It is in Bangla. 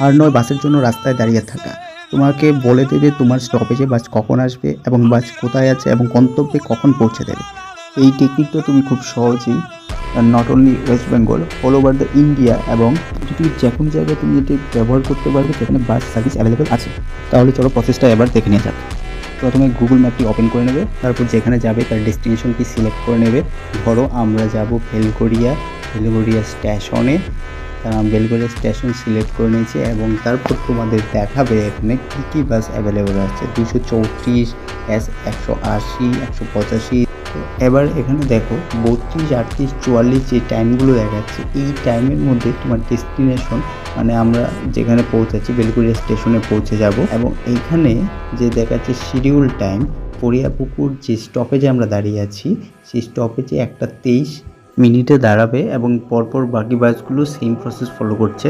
আর নয়, বাসের জন্য রাস্তায় দাঁড়িয়ে থাকা। তোমাকে বলে দেবে তোমার স্টপেজে বাস কখন আসবে এবং বাস কোথায় আছে এবং গন্তব্যে কখন পৌঁছে দেবে। এই টেকনিকটা তুমি খুব সহজেই not only West Bengal all over the India এবং যদি যে কোনো জায়গায় তুমি এটি ব্যবহার করতে পারবে যেখানে বাস সার্ভিস অ্যাভেলেবেল আছে। তাহলে চলো প্রসেসটা এবার দেখে নিয়ে যাক। প্রথমে গুগল ম্যাপটি ওপেন করে নেবে, তারপর যেখানে যাবে তার ডেস্টিনেশনটি সিলেক্ট করে নেবে। ধরো আমরা যাব বেলগড়িয়া বেলগড়িয়া স্টেশনে বেলগড়িয়া স্টেশন সিলেক্ট করে নিয়েছি এবং তারপর তোমাদের দেখাবে এখানে কী কী বাস অ্যাভেলেবেল আছে। দুশো চৌত্রিশ, এস একশো আশি, একশো পঁচাশি। এবার এখানে দেখো, বত্রিশ, আটত্রিশ, চুয়াল্লিশ যে টাইমগুলো দেখাচ্ছে, এই টাইমের মধ্যে তোমার ডেস্টিনেশন মানে আমরা যেখানে পৌঁছাচ্ছি বেলগুড়িয়া স্টেশনে পৌঁছে যাব। এবং এইখানে যে দেখাচ্ছে শিডিউল টাইম পরিয়াপুকুর যে স্টপেজে আমরা দাঁড়িয়ে আছি, সেই স্টপেজে একটা তেইশ মিনিটে দাঁড়াবে এবং পরপর বাকি বাসগুলো সেম প্রসেস ফলো করছে।